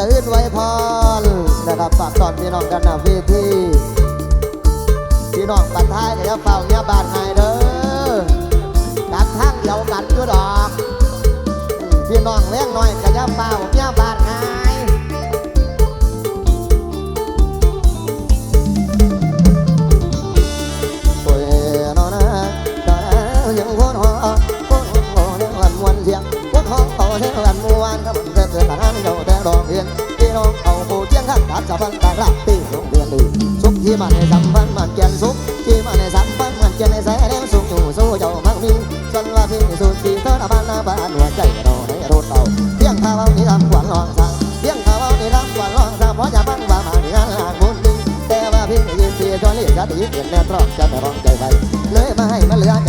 สะอื้นไว้พรนะครับฝากตอนพี่น้องกันนะเวทีพี่น้องปัดท้ายก็อย่าเฝ้าเนี้ยบานหายเด้อกับทางเดียวกันด้วยดอก พี่น้องเลี้ยงหน่อยก็อย่าเฝ้าเนี้ยบานหา นั้นเอียนพี่น้องเอาผู้เจียงข้างตัดจะฟังต่างรักที่โรงเรียนดีสุขที่มันในสัมพันธ์มันเกียนสุขที่มันในสัมพันธ์มันเกียนในแสงสุขอยู่สู้เจ้ามังมีส่วนว่าพี่สุดที่เธอหน้าบ้านหน้าบ้านหัวใจเราในรถเราเพียงข้าวนี้ทำขวัญลองสั่งเพียงข้าวนี้ทำขวัญลองสั่งเพราะจะฟังว่ามาที่งานหลังบุญดีแต่ว่าพี่ยืนเสียจนเรียกกะตีเปลี่ยนแนวตรอกจะไม่ร้องใจไปเลยมาให้มันเหลือแ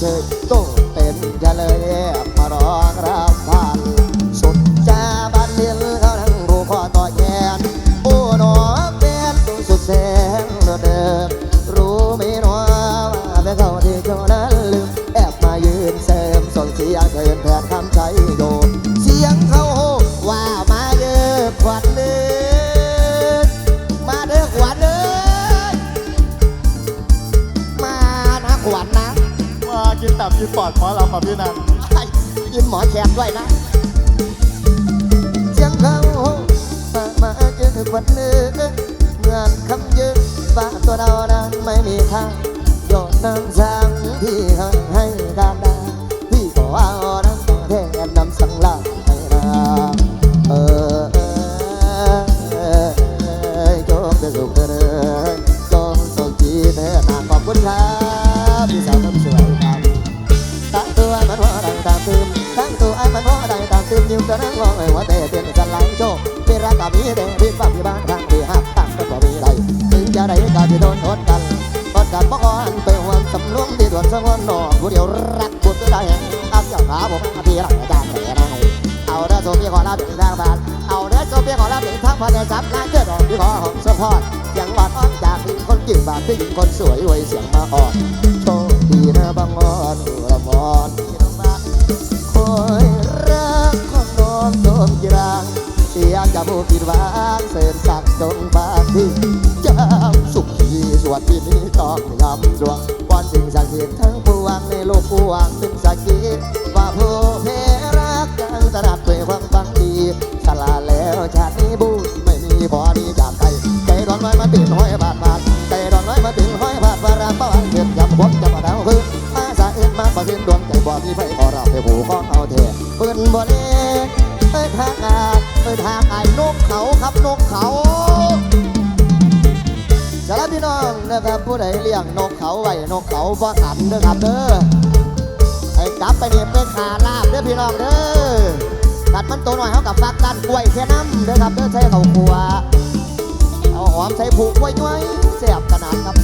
เถิดต้องเต็นทะเล เจอวันนึงเหมือนคำยืนว่าตัวเรานั้นไม่มีทางโยนน้ำสังที่ให้ให้การดาพี่ก็เอา มีเดงพิษว่าพี่บ้านทางที่หักตั้งก็บ่มีใดถึงจะได้กับที่โดนทดกันทดกันบ่อ่อนไปหวนสำรวมที่ด่วนสงวนนอกผู้เดียวรักบุญก็ได้อักเจ้าขาผมพี่รักอาจารย์แต่นายเอาเด้อโซพี่ขอรับถึงทางบ้านเอาเด้อโซพี่ขอรับถึงทางพันจับนายเกิดออกพี่ขอของสะพอดเสียงหวานอ้อนจากคนกิ่งบาดพี่หญิงคนสวยรวยเสียงมาอ่อนโชคดีนะบางอ่อนละมอนพี่น้องบ้าคอย จะผู้ผิดหวังเสริมสักจงบางที่จำสุขีสวัสดีนี้ต้องยำดวงวันสิ่งศักดิ์สิทธิ์ทั้งปวงในโลกกว้างเป็นสักกีว่าผู้เพรักกันตรัสด้วยความบังดีสลาแล้วชาตินี้บุญไม่มีพอดีจากใจใจร้อนไว้มาตื่นห้อยบาดบาดใจร้อนไว้มาตื่นห้อยบาดบาดรักประวันเกิดยำพบจะมาดาวคืนมาสะเอ็นมาประสินดวงใจบ่มีไฟขอเราไปผูกข้องเอาเถ กับนกเขาสารบพี่น้องนะครับผู้ใดเลี้ยงนกเขาไว้นกเขาบ่ขันเด้อครับเด้อไอ้กลับไปเนี่ยเป็นขาลาบเด้อพี่น้องเด้อกัดมันตัวหน่อยเขากับฟักกันกล้วยแค่น้ำเด้อครับเด้อใช้เขาขัวเอาหอมใช้ผูกไว้ย้อยแสบขนาดครับ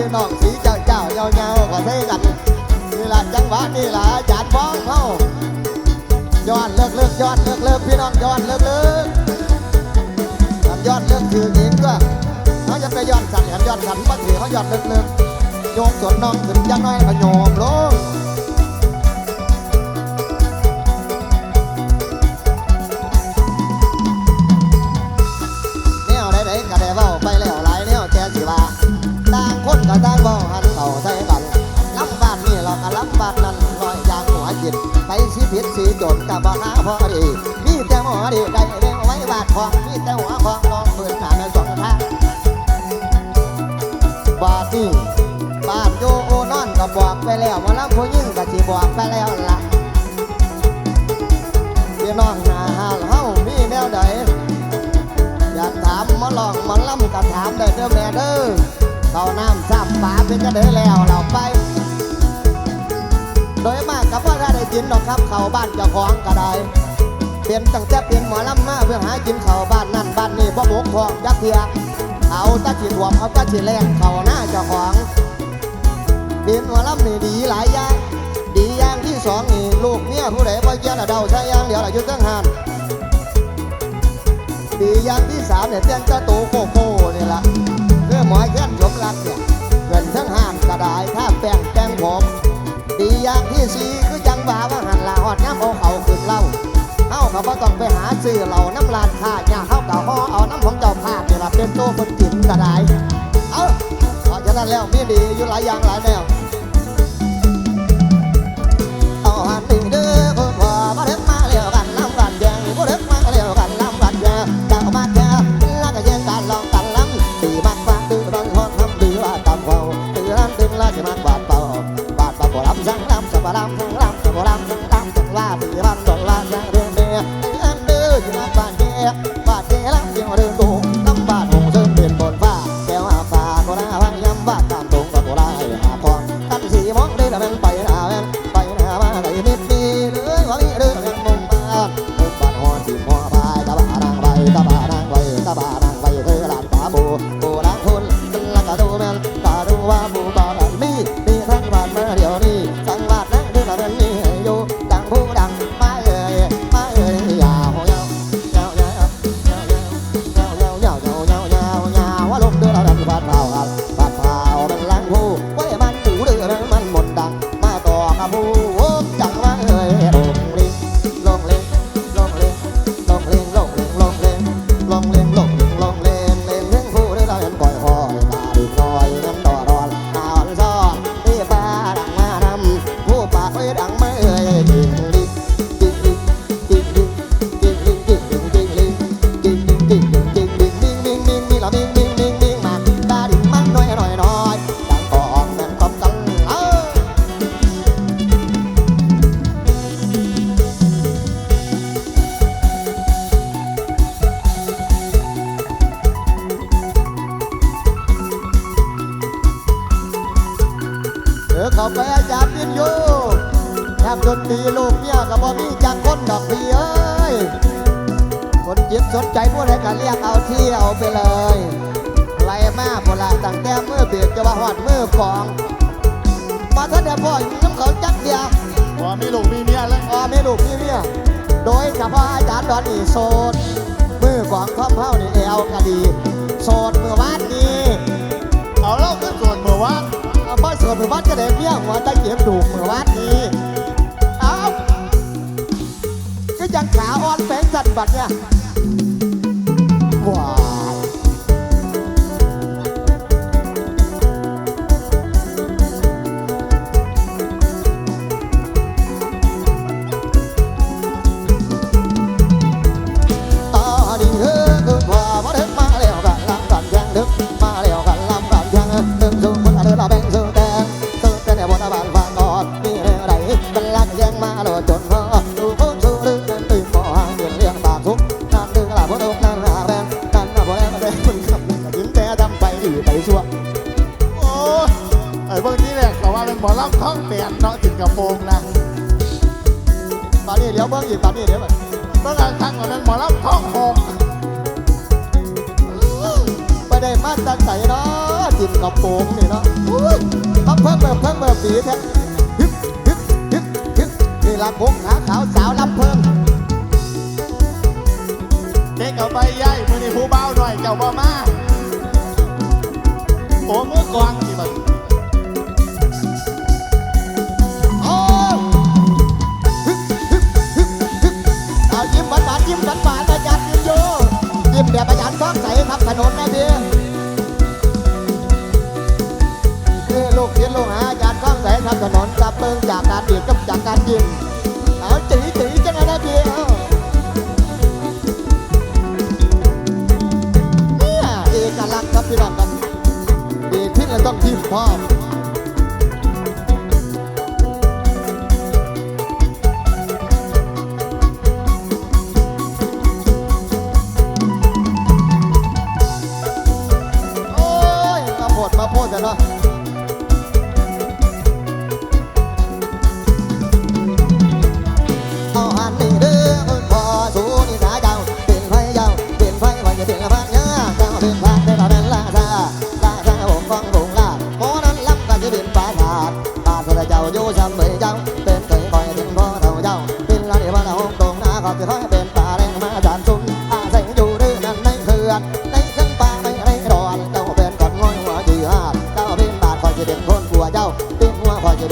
พี่น้องสีเจ้าเจ้าเงาเงาๆก็เท่กันนี่ละจังหวะนี่ละจารย์บ้องเฮาย้อนเลิกเลิกย้อนเลิกเลิกพี่น้องย้อนเลิกเลิกอันย้อนเลิกคือเองก็เขาจะไปย้อนสั่นอันย้อนสั่นมาถือเขาย้อนเลิกเลิกโยมสวนน้องขึ้นจังน้อยก็โยมลง สิผิดสิจนกับบ้าพอดีมีแต่หมอดีได้เรื่องไว้บาดของมีแต่หัวของลองปืนหนาในสองทางบาดนี่บานโยโอนอนก็บอกไปแล้วว่าล้ำผู้ยิ่งก็สิบอกไปแล้วล่ะพี่น้องหนาหาเฮามีแนวใดอยากถามมาลองมาล่ำก็ถามได้เด้อแม่เด้อเขาน้ำซ้ำปลาเป็นจะได้แล้วเราไป โดยมากกับว่าถ้าได้กินดอกครับเขาบ้านเจ้าของก็ได้เปลี่ยนตั้งแต่เปลี่ยนหมอลำมาเพื่อหากินเขาบ้านนั่นบ้านนี้บ่บกทองยักเทียเอาตาจีรวเอาตาจีแรงเขาหน้าเจ้าของเปลี่ยนหมอลำนี่ดีหลายอย่างดีอย่างที่สองนี่ลูกเมียผู้ใดบ่เกี่ยวน่ะเดาใช่อย่างเดียวละยุดตั้งหานปีอย่างที่สามเนี่ยเต้นกระตูโกโก้นี่ละเพื่อหมอยแค้นสมรักเนี่ยเงินทั้งห้างกระดายท่าแป้งแป้งผม ปีอย่างที่สีคือจังหวาว่าหันละหอดน้ำเอาเขาขึ้นเล่าเฮาเขาก็ต้องไปหาซื้อเหล่าน้ำลานค่าอย่าเข้ากับห่อเอาน้ำของเจ้าภาพนี่ละเป็นตัวคนกินกระดายเอาเพราะฉะนั้นแล้วมีดีอยู่หลายอย่างหลายแนว เออเข้าไปอาจารย์ยินอยู่แถมดนตรีลูกเมียกับบ่มีจักคนดอกพี่เอ้ยคนจิตสนใจผู้ใดก็เรียกเอาเที่ยวไปเลยไล่มาโบราณตั้งแต่มือเบียดจะว่าหอดมือของ มาเถอะเดี๋ยวพ่ออยู่น้ำเขาจักเดียวพอมีลูกมีเมียแล้วพ่อแม่ลูกพี่เมียโดยเฉพาะอาจารย์ดอนนี่โสดมือของท่อมเฮานี่เอวกะดีโสดเมื่อวานนี้เอาเล่าขึ้นส่วนเมื่อวาน เอาบ่โสดเมื่อวานก็ได้เมียหัวตะเกียบดูหมื่อวานนี้เอ้าก็ยังขาอ่อนแฝงสัตว์บัดเนี่ย ไปดีไปชั่วโอ้ยไอ้เบิ่งที่แรกเขาว่าเป็นหมอลำท้องแบนเนาะถึงกระโปรงนะตอนนี้เดี๋ยวเบิ้งอีกตอนนี้เดี๋ยวมันเมื่อการครั้งว่าเป็นหมอลำท้องหกไปได้มาตั้งใจเนาะจิตกระโปรงนี่เนาะอุ้ยมาเพิ่มเพิ่มเพิ่มเพิ่มสีแท้ฮึบฮึบฮึบฮึบนี่ละพงขาขาวสาวลำเพิ่มเด็กเอาไปย่ายมือนี่ผู้เบาหน่อยเจ้าบ่มา โอ้มือกวางสิบัดโอ้ฮึฮึฮึฮึเอายิ้มหวานหวานยิ้มหวานหวานอาจารย์ยิ้มโยยิ้มแบบอาจารย์ท้องใสครับถนนนะเบี้ยนี่ลูกเรียนลูกหาอาจารย์ท้องใสครับถนนกับเบิ่งจากการดีดกับจากการยิ้มเอาจีจีจังนะเบี้ยเอาเนี่ยเอกลักษณ์กับพี่น้อง ครับดีขึ้นแล้วต้องยิ้มพโอ้ยมาโพดมาโพดแต่เนะ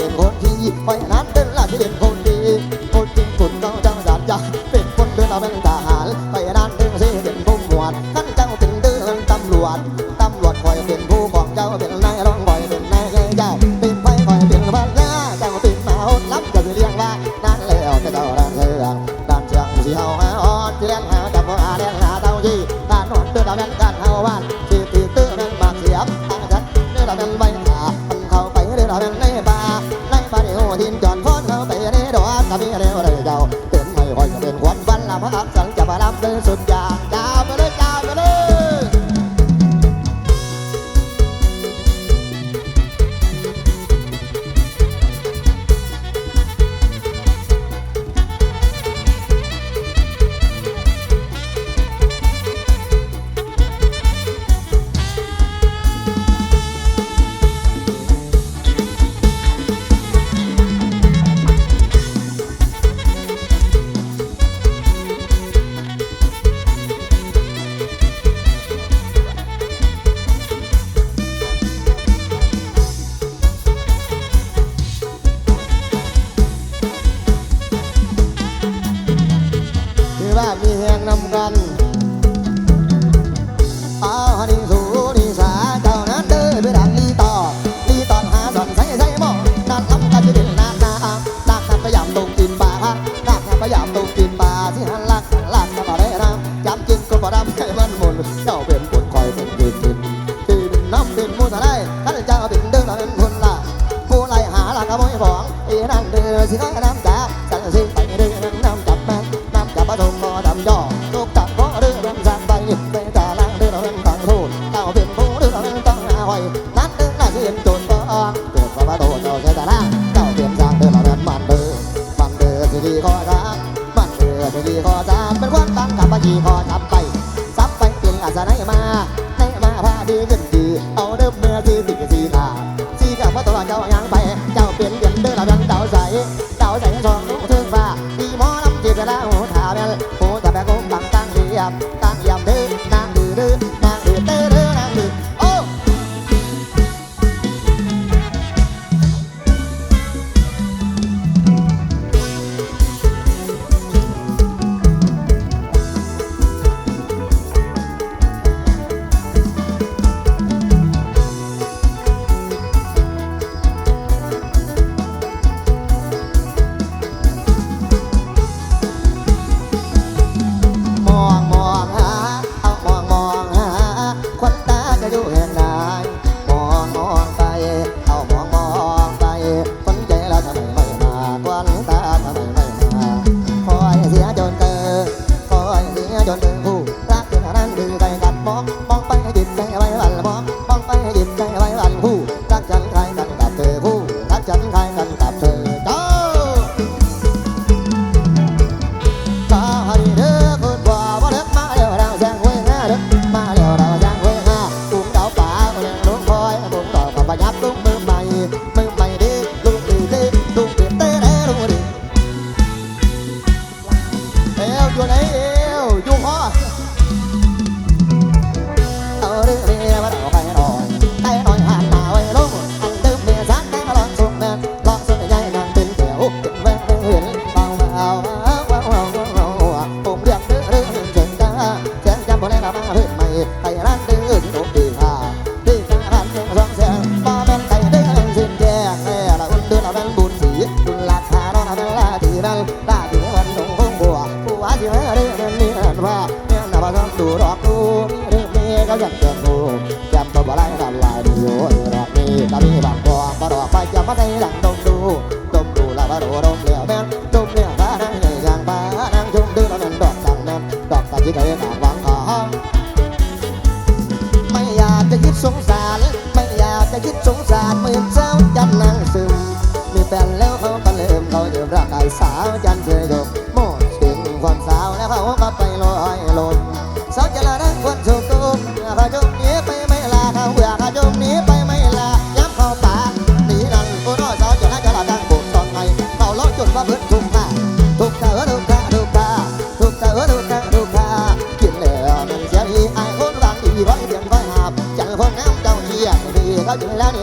เป็นคนที่คอยนั้นเป็นลาที่เป็นคนดี Oh.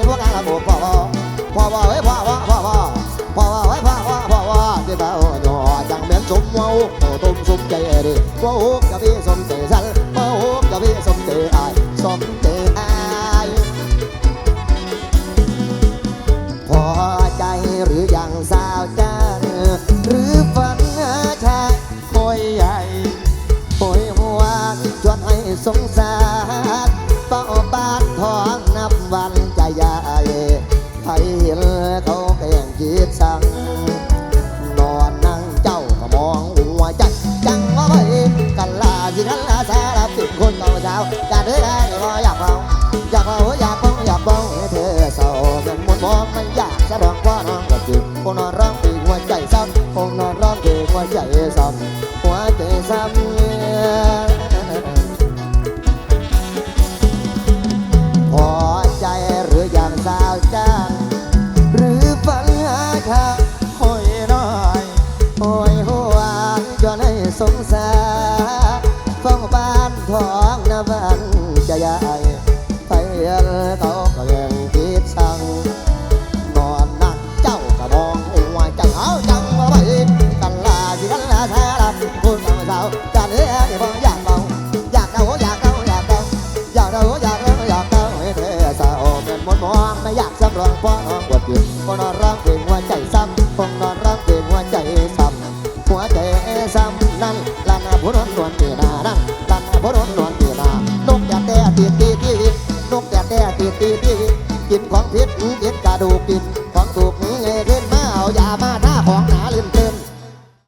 พวกงานละโบกพ่อพ่อพ่อไว้พ่อพ่อพ่อพ่อพ่อไว้พ่อพ่อพ่อพ่อที่บ้านหน่อจังเหม็นสมเมาต้มสมใจดีว่าโอ้กะพี่สมใจสั่น